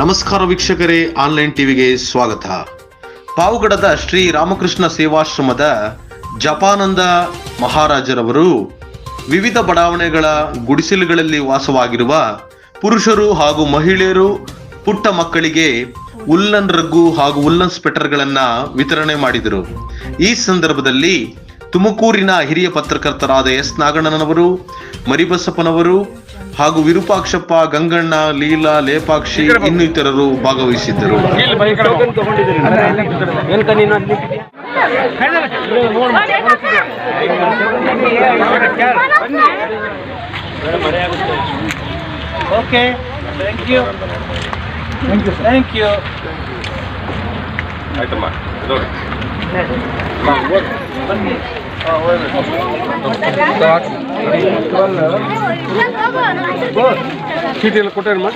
ನಮಸ್ಕಾರ ವೀಕ್ಷಕರೇ, ಆನ್ಲೈನ್ ಟಿವಿಗೆ ಸ್ವಾಗತ. ಪಾವಗಡದ ಶ್ರೀ ರಾಮಕೃಷ್ಣ ಸೇವಾಶ್ರಮದ ಜಪಾನಂದ ಮಹಾರಾಜರವರು ವಿವಿಧ ಬಡಾವಣೆಗಳ ಗುಡಿಸಲುಗಳಲ್ಲಿ ವಾಸವಾಗಿರುವ ಪುರುಷರು ಹಾಗೂ ಮಹಿಳೆಯರು ಪುಟ್ಟ ಮಕ್ಕಳಿಗೆ ಉಲ್ಲನ್ ರಗ್ಗು ಹಾಗೂ ಉಲ್ಲನ್ ಸ್ವೆಟರ್ಗಳನ್ನು ವಿತರಣೆ ಮಾಡಿದರು. ಈ ಸಂದರ್ಭದಲ್ಲಿ ತುಮಕೂರಿನ ಹಿರಿಯ ಪತ್ರಕರ್ತರಾದ ಎಸ್ ನಾಗಣ್ಣನವರು, ಮರಿಬಸಪ್ಪನವರು ಹಾಗೂ ವಿರೂಪಾಕ್ಷಪ್ಪ ಗಂಗಣ್ಣ ಲೀಲಾ ಲೇಪಾಕ್ಷಿ ಇನ್ನಿತರರು ಭಾಗವಹಿಸಿದ್ದರು. Okay thank you thank you thank you ಆಯ್ತಮ್ಮ ನೋಡಿ ಚೀಟಿ ಎಲ್ಲ ಕೊಟ್ಟೇನಮ್ಮ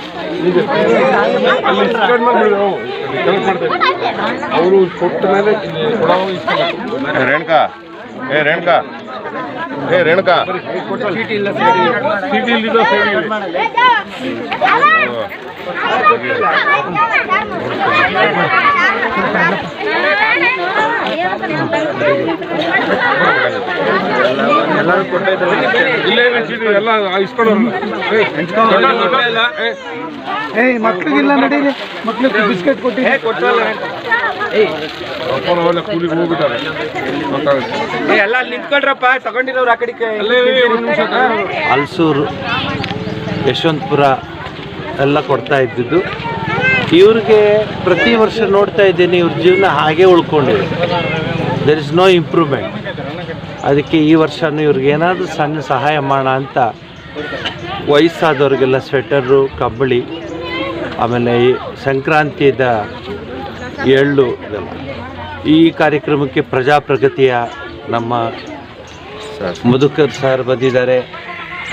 ಅಲ್ಲಿ ಸ್ಕ್ಯಾನ್ ಮಾಡ್ಬಿಡಿ ನಾವು ಕಲೆಕ್ಟ್ ಮಾಡ್ತೇವೆ ಅವರು ಕೊಟ್ಟ ಮೇಲೆ ಕೊಡೋ ರೇಣುಕಾ. ಏ ರೇಣುಕಾ. ಏ ರೇಣುಕಾ. ಚೀಟಿ ಇಲ್ಲ ಚೀಟಿ ಇಲ್ಲಿದೆ ಸೈಡ್ ಎಲ್ಲರೂ ಇಲ್ಲೇ ಎಲ್ಲ ಮಕ್ಳಿಗಿಲ್ಲ ನಡೀರಿ ಮಕ್ಳಿಗೆ ಬಿಸ್ಕೆಟ್ ಕೊಟ್ಟಿ ಕೊಟ್ಟಲ್ಲ. ಅಪ್ಪನ ಕೂಲಿಗೆ ಹೋಗ್ಬಿಟ್ಟಾರೆ ಗೊತ್ತಾಗುತ್ತೆ ಎಲ್ಲ ನಿಂತ್ಕೊಳ್ರಪ್ಪ. ತಗೊಂಡಿರೋರು ಆ ಕಡೆಗೆ ಹಲ್ಸೂರು ಯಶವಂತಪುರ ಎಲ್ಲ ಕೊಡ್ತಾ ಇದ್ದಿದ್ದು. ಇವ್ರಿಗೆ ಪ್ರತಿ ವರ್ಷ ನೋಡ್ತಾ ಇದ್ದೀನಿ ಇವ್ರ ಜೀವನ ಹಾಗೆ ಉಳ್ಕೊಂಡಿದೆ. ದೆರ್ ಇಸ್ ನೋ ಇಂಪ್ರೂವ್ಮೆಂಟ್ ಅದಕ್ಕೆ ಈ ವರ್ಷನೂ ಇವ್ರಿಗೆ ಏನಾದರೂ ಸಣ್ಣ ಸಹಾಯ ಮಾಡೋಣ ಅಂತ ವಯಸ್ಸಾದವ್ರಿಗೆಲ್ಲ ಸ್ವೆಟರು ಕಬ್ಬಳಿ ಆಮೇಲೆ ಈ ಸಂಕ್ರಾಂತಿದ ಎಳ್ಳು ಇದೆಲ್ಲ. ಈ ಕಾರ್ಯಕ್ರಮಕ್ಕೆ ಪ್ರಜಾಪ್ರಗತಿಯ ನಮ್ಮ ಮಧುಕರ್ ಸರ್ ಬಂದಿದ್ದಾರೆ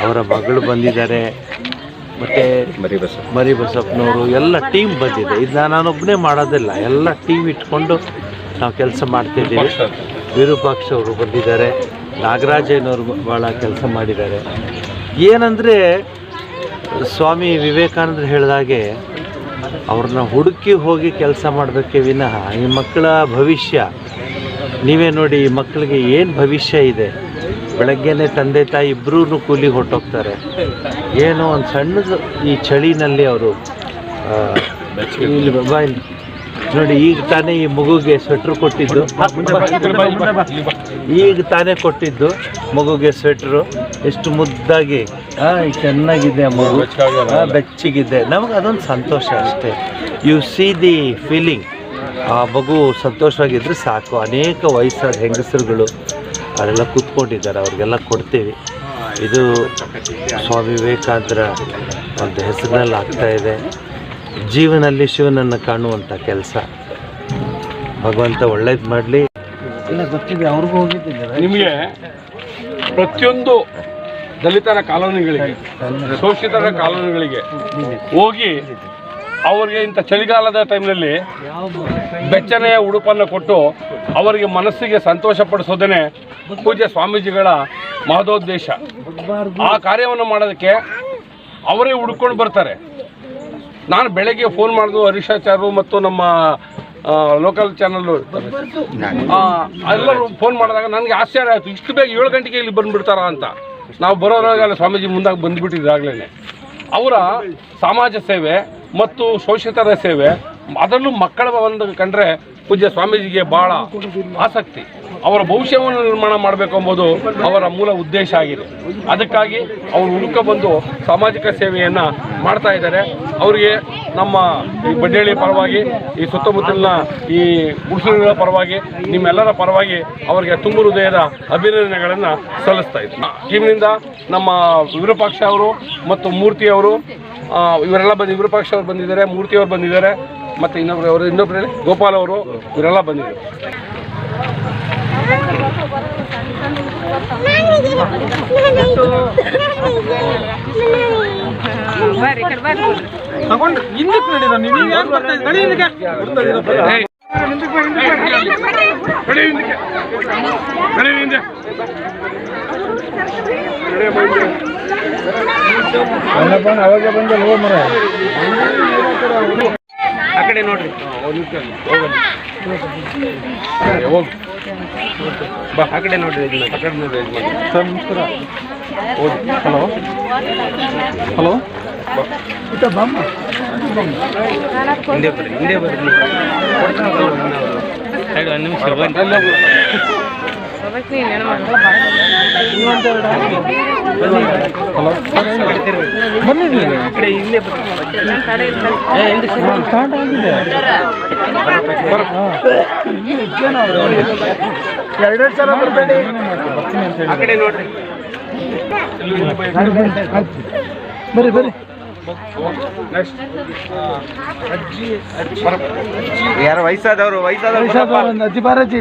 ಅವರ ಮಗಳು ಬಂದಿದ್ದಾರೆ ಮತ್ತು ಮರಿ ಬಸಪ್ಪನವರು ಎಲ್ಲ ಟೀಮ್ ಬಂದಿದೆ. ಇದು ನಾನೊಬ್ಬನೇ ಮಾಡೋದಿಲ್ಲ. ಎಲ್ಲ ಟೀಮ್ ಇಟ್ಕೊಂಡು ನಾವು ಕೆಲಸ ಮಾಡ್ತಿದ್ದೀವಿ. ವಿರೂಪಾಕ್ಷ ಅವರು ಬಂದಿದ್ದಾರೆ. ನಾಗರಾಜನವರು ಭಾಳ ಕೆಲಸ ಮಾಡಿದ್ದಾರೆ. ಏನಂದರೆ, ಸ್ವಾಮಿ ವಿವೇಕಾನಂದರು ಹೇಳಿದಾಗೆ ಅವ್ರನ್ನ ಹುಡುಕಿ ಹೋಗಿ ಕೆಲಸ ಮಾಡಬೇಕೇ ವಿನಃ ಈ ಮಕ್ಕಳ ಭವಿಷ್ಯ, ನೀವೇ ನೋಡಿ ಈ ಮಕ್ಕಳಿಗೆ ಏನು ಭವಿಷ್ಯ ಇದೆ? ಬೆಳಗ್ಗೆನೆ ತಂದೆ ತಾಯಿ ಇಬ್ಬರೂ ಕೂಲಿ ಹೊರಟೋಗ್ತಾರೆ. ಏನೋ ಒಂದು ಸಣ್ಣದು ಈ ಚಳಿನಲ್ಲಿ ಅವರು ಇಲ್ಲಿ. ನೋಡಿ ಈಗ ತಾನೇ ಈ ಮಗುಗೆ ಸ್ವೆಟ್ರ್ ಕೊಟ್ಟಿದ್ದು. ಈಗ ತಾನೇ ಕೊಟ್ಟಿದ್ದು ಮಗುಗೆ ಸ್ವೆಟ್ರು ಎಷ್ಟು ಮುದ್ದಾಗಿ ಆ, ಚೆನ್ನಾಗಿದೆ ಆ ಮಗು. ಬೆಚ್ಚಗಿದೆ. ನಮಗೆ ಅದೊಂದು ಸಂತೋಷ ಅಷ್ಟೇ. ಯು ಸಿ ದಿ ಫೀಲಿಂಗ್ ಆ ಮಗು ಸಂತೋಷವಾಗಿದ್ರೆ ಸಾಕು. ಅನೇಕ ವಯಸ್ಸಾದ ಹೆಂಗಸರುಗಳು ಅವರೆಲ್ಲ ಕೂತ್ಕೊಂಡಿದ್ದಾರೆ. ಅವ್ರಿಗೆಲ್ಲ ಕೊಡ್ತೀವಿ. ಇದು ಸ್ವಾಮಿ ವಿವೇಕಾನಂದರ ಒಂದು ಹೆಸರಿನಲ್ಲಿ ಆಗ್ತಾ ಇದೆ. ಜೀವನಲ್ಲಿ ಶಿವನನ್ನು ಕಾಣುವಂಥ ಕೆಲಸ. ಭಗವಂತ ಒಳ್ಳೇದು ಮಾಡಲಿ. ಇಲ್ಲ ಗೊತ್ತಿದೆ ಅವ್ರಿಗೂ ಹೋಗಿದ್ದೀನಿ ನಿಮಗೆ ಪ್ರತಿಯೊಂದು ದಲಿತರ ಕಾಲೋನಿಗಳಿಗೆ ಶೋಷಿತರ ಕಾಲೋನಿಗಳಿಗೆ ಹೋಗಿ ಅವರಿಗೆ ಇಂಥ ಚಳಿಗಾಲದ ಟೈಮ್ನಲ್ಲಿ ಬೆಚ್ಚನೆಯ ಉಡುಪನ್ನು ಕೊಟ್ಟು ಅವರಿಗೆ ಮನಸ್ಸಿಗೆ ಸಂತೋಷ ಪಡಿಸೋದೇ ಪೂಜ್ಯ ಸ್ವಾಮೀಜಿಗಳ ಮಹದೋದ್ದೇಶ. ಆ ಕಾರ್ಯವನ್ನು ಮಾಡೋದಕ್ಕೆ ಅವರೇ ಹುಡ್ಕೊಂಡು ಬರ್ತಾರೆ. ನಾನು ಬೆಳಗ್ಗೆ ಫೋನ್ ಮಾಡಿದ್ರು ಹರೀಶಾಚಾರ್ಯರು ಮತ್ತು ನಮ್ಮ ಲೋಕಲ್ ಚಾನಲ್ ಎಲ್ಲರೂ ಫೋನ್ ಮಾಡಿದಾಗ ನನಗೆ ಆಶ್ಚರ್ಯ ಆಯಿತು ಇಷ್ಟು ಬೇಗ ಏಳು ಗಂಟೆಗೆ ಇಲ್ಲಿ ಬಂದುಬಿಡ್ತಾರ ಅಂತ. ನಾವು ಬರೋರಾಗಲ್ಲ ಸ್ವಾಮೀಜಿ ಮುಂದಾಗಿ ಬಂದುಬಿಟ್ಟಿದ್ದಾಗಲೇ ಅವರ ಸಮಾಜ ಸೇವೆ ಮತ್ತು ಶೋಷಿತರ ಸೇವೆ ಅದರಲ್ಲೂ ಮಕ್ಕಳ ಒಂದು ಕಂಡ್ರೆ ಪೂಜ್ಯ ಸ್ವಾಮೀಜಿಗೆ ಭಾಳ ಆಸಕ್ತಿ. ಅವರ ಭವಿಷ್ಯವನ್ನು ನಿರ್ಮಾಣ ಮಾಡಬೇಕು ಎಂಬುದು ಅವರ ಮೂಲ ಉದ್ದೇಶ ಆಗಿದೆ. ಅದಕ್ಕಾಗಿ ಅವರು ಹುಡುಕ ಬಂದು ಸಾಮಾಜಿಕ ಸೇವೆಯನ್ನು ಮಾಡ್ತಾ ಇದ್ದಾರೆ. ಅವರಿಗೆ ನಮ್ಮ ಈ ಬಡ್ಡೇಳಿ ಪರವಾಗಿ, ಈ ಸುತ್ತಮುತ್ತಲಿನ ಈ ಗುಡಿಸಲುಗಳ ಪರವಾಗಿ, ನಿಮ್ಮೆಲ್ಲರ ಪರವಾಗಿ ಅವರಿಗೆ ತುಂಬ ಹೃದಯದ ಅಭಿನಂದನೆಗಳನ್ನು ಸಲ್ಲಿಸ್ತಾ ಇದ್ದೀನಿ. ಟೀಮ್ನಿಂದ ನಮ್ಮ ವಿರೂಪಾಕ್ಷ ಅವರು ಮತ್ತು ಮೂರ್ತಿ ಅವರು ಇವರೆಲ್ಲ ಬಂದು, ವಿರೂಪಾಕ್ಷ ಅವರು ಬಂದಿದ್ದಾರೆ, ಮೂರ್ತಿ ಅವರು ಬಂದಿದ್ದಾರೆ, ಮತ್ತು ಇನ್ನೊಬ್ಬರು ಅವರು ಇನ್ನೊಬ್ರು ಗೋಪಾಲ್ ಅವರು, ಇವರೆಲ್ಲ ಬಂದಿದ್ದಾರೆ ಬರ್ರಿ ಈ ಕಡೆ ಬರ್ರಿ ತಗೊಂಡ್ರಿ ಹಿಂದಕ್ಕೆ ನಡೀರ ನೀವು ಯಾರು ಬರ್ತಾ ಇದ್ದೀರಿ? ನಡಿ ಹಿಂದಕ್ಕೆ. ಏಯ್! ನಡಿ ಹಿಂದಕ್ಕೆ. ನಡಿ ಹಿಂದೆ. ಅವಾಗ ಬಂದ ಹೋಗ್ ಮರ ಕಡೆ ನೋಡ್ರಿ ಹೋಗಿ ಬಾ ಆ ಕಡೆ ಇದನ್ನ ಆ ಕಡೆ ನೋಡ್ರಿ ಯಜಮಾನ್ರೆ. ಹಲೋ? ಹಲೋ? ಹಿಂದೆ ಬರ್ರಿ ಹಿಂದೆ ಬರ್ರಿ ಸೈಡ್ ಒಂದು ನಿಮಿಷ. ಎರಡೆರಡು ಸಲ ಬರಬೇಡಿ ಆ ಕಡೆ ನೋಡ್ರಿ ಬರ್ರಿ ಬರ್ರಿ ಯಾರು ವಯಸ್ಸಾದವರು ವಯಸ್ಸಾದವರು ಅಜ್ಜಿ ಬಾರಜ್ಜಿ